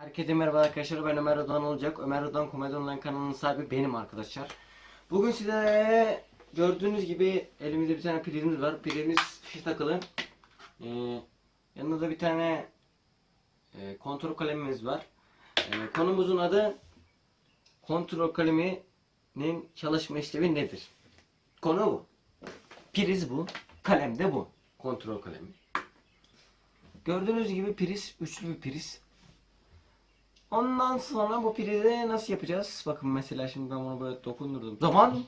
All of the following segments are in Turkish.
Herkese merhaba arkadaşlar ben Ömer Ödan olacak. Ömer Ödan Komedi Online kanalının sahibi benim arkadaşlar. Bugün size gördüğünüz gibi elimizde bir tane prizimiz var. Prizimiz fişe takılı. Ee, yanında da bir tane e, kontrol kalemimiz var. Ee, konumuzun adı kontrol kaleminin çalışma işlevi nedir? Konu bu. Priz bu. Kalem de bu. Kontrol kalemi. Gördüğünüz gibi priz üçlü bir priz. Ondan sonra bu prize nasıl yapacağız? Bakın mesela şimdi ben bunu böyle dokundurdum zaman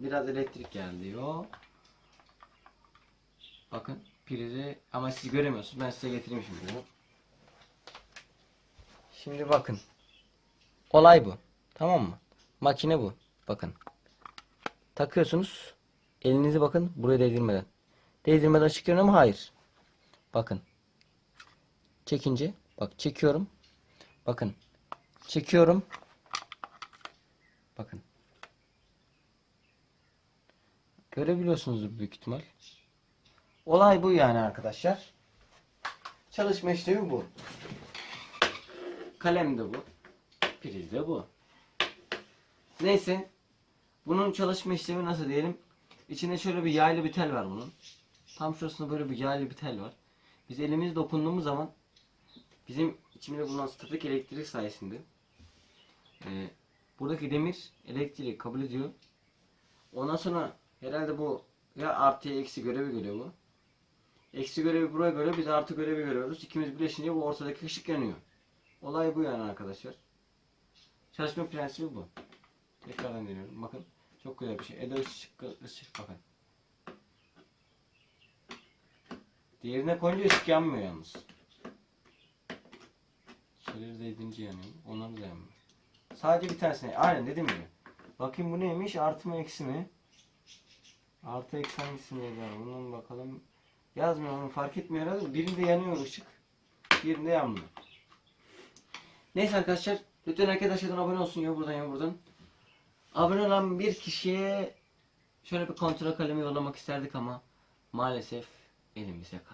biraz elektrik geldi diyor. Bakın prize ama siz göremiyorsunuz. Ben size getireyim şimdi bunu. Şimdi bakın. Olay bu. Tamam mı? Makine bu. Bakın. Takıyorsunuz. Elinizi bakın buraya değdirmeden. Değdirmeden çıkıyorum ama hayır. Bakın. Çekince bak çekiyorum. Bakın. Çekiyorum. Bakın. Görebiliyorsunuz büyük ihtimal. Olay bu yani arkadaşlar. Çalışma işlemi bu. Kalem de bu. Priz de bu. Neyse. Bunun çalışma işlemi nasıl diyelim? İçinde şöyle bir yaylı bir tel var bunun. Tam şurasında böyle bir yaylı bir tel var. Biz elimiz dokunduğumuz zaman bizim içimizde bulunan statik elektrik sayesinde e, buradaki demir elektriği kabul ediyor. Ondan sonra herhalde bu ya artı eksi görevi görüyor bu. Eksi görevi buraya göre biz artı görevi görüyoruz. İkimiz birleşince bu ortadaki ışık yanıyor. Olay bu yani arkadaşlar. Çalışma prensibi bu. Tekrardan deniyorum. Bakın. Çok güzel bir şey. Ede ışık, ışık bakın. Diğerine koyunca ışık yanmıyor yalnız. Şeyleri değdirince yanıyor. Onlar da yanmıyor. Sadece bir tanesine. Aynen dediğim gibi. Bakayım bu neymiş? Artı mı eksi mi? Artı eksi hangisini yazar? Bundan bakalım. Yazmıyor onu fark etmiyor herhalde. Birinde yanıyor ışık. Birinde yanmıyor. Neyse arkadaşlar. Lütfen herkes aşağıdan abone olsun ya buradan ya buradan. Abone olan bir kişiye şöyle bir kontrol kalemi yollamak isterdik ama maalesef elimizde kalmadı.